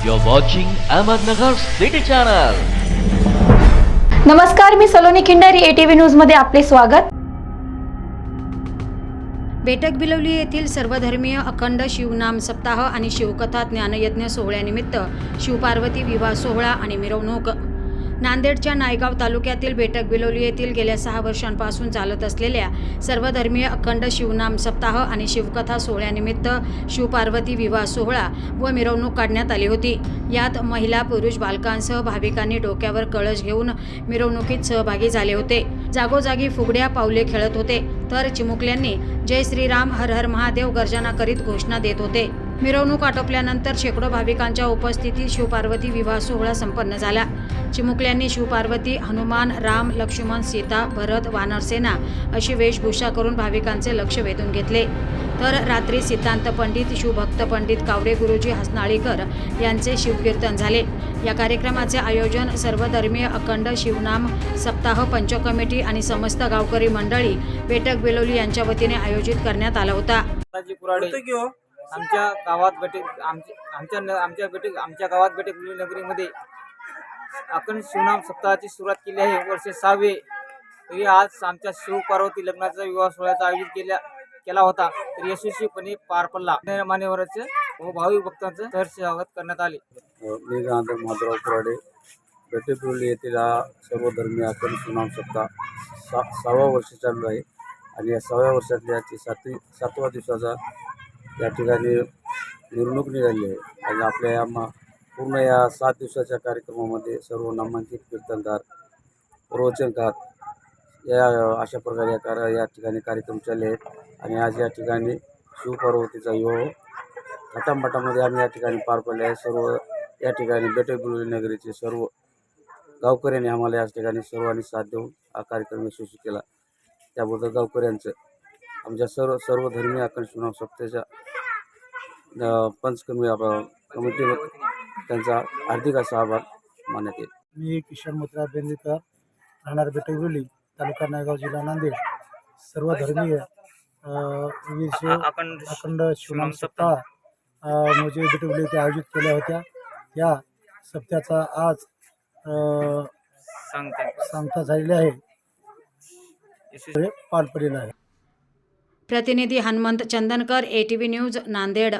You're watching Ahmednagar City Channel. नमस्कार मी Saloni Khindari ATV न्यूजमध्ये आपले स्वागत बेटक बिलवली येथील सर्वधर्मीय अखंड शिवनाम सप्ताह आणि शिवकथा ज्ञानयज्ञ सोहळ्यानिमित्त शिवपार्वती विवाह सोहळा आणि मिरवणूक नांदेडच्या नायगाव तालुक्यातील बेटक बिलोली येथील गेल्या सहा वर्षांपासून चालत असलेल्या सर्वधर्मीय अखंड शिवनाम सप्ताह आणि शिवकथा सोहळ्यानिमित्त शिवपार्वती विवाह सोहळा व मिरवणूक काढण्यात आली होती. यात महिला पुरुष बालकांसह भाविकांनी डोक्यावर कळश घेऊन मिरवणुकीत सहभागी झाले होते. जागोजागी फुगड्या पावले खेळत होते. तर चिमुकल्यांनी जय श्रीराम हर हर महादेव गर्जना करीत घोषणा देत होते. मिरवणूक आटोपल्यानंतर शेकडो भाविकांच्या उपस्थितीत शिवपार्वती विवाह सोहळा संपन्न झाला. चिमुकल्यांनी शिवपार्वती हनुमान राम लक्ष्मण सीता भरत वानरसेना अशी वेशभूषा करून भाविकांचे लक्ष वेधून घेतले. तर रात्री सिद्धांत पंडित शिवभक्त पंडित कावडे गुरुजी हसनाळीकर यांचे शिवकीर्तन झाले. या कार्यक्रमाचे आयोजन सर्वधर्मीय अखंड शिवनाम सप्ताह पंच कमिटी आणि समस्त गावकरी मंडळी बेटक बेलोली यांच्या वतीने आयोजित करण्यात आला होता. आमच्या गावात बेटे आमच्या आमच्या न- आमच्या बेटे आमच्या गावात बेटे नगरीमध्ये आपण शिवनाम सप्ताहाची सुरुवात केली आहे. वर्ष सहावे तरी आज आमच्या शिव पार्वती लग्नाचा विवाह सोहळ्याचा आयोजित केल्या केला होता. तरी यशस्वीपणे पार पडला. मान्यवरांचं व भाविक भक्तांचं सहर्ष स्वागत करण्यात आले. मी गांधर माधवराव कुराडे. बेटेपिवली येथील हा सर्वधर्मीय अखंड सुनाम सप्ताह सा सहाव्या वर्ष चालू आहे. आणि या सहाव्या वर्षातल्या याची सातवी सातवा दिवसाचा या ठिकाणी निवडणूक निघाली आहे. आणि आपल्या या मा पूर्ण या सात दिवसाच्या कार्यक्रमामध्ये सर्व नामांकित कीर्तनकार प्रवचनकार या अशा प्रकारे या कार या ठिकाणी कार्यक्रम चालले आहेत. आणि आज या ठिकाणी शिवपार्वतीचा विवाह थाटामाटामध्ये आम्ही या ठिकाणी पार पडले आहे. सर्व या ठिकाणी बेटबुली नगरीचे सर्व गावकऱ्यांनी आम्हाला या ठिकाणी सर्वांनी साथ देऊन हा कार्यक्रम यशस्वी केला. त्याबद्दल गावकऱ्यांचं आमच्या सर्व सर्व धर्मीय आकर्षण पंचकर्मी आप- कमिटीवर त्यांचा हार्दिक असा आभार मानण्यात येईल. मी किशोर मुत्रा बेंदेकर राहणार बेटविली तालुका नायगाव जिल्हा नांदेड. सर्व धर्मीय अखंड शिवनाम सप्ताह म्हणजे बेटविली येथे आयोजित केल्या होत्या. या सप्त्याचा आज सांगता. झालेली आहे. पार पडलेला आहे. प्रतिनिधी हनुमंत चंदनकर एटीव्ही न्यूज नांदेड.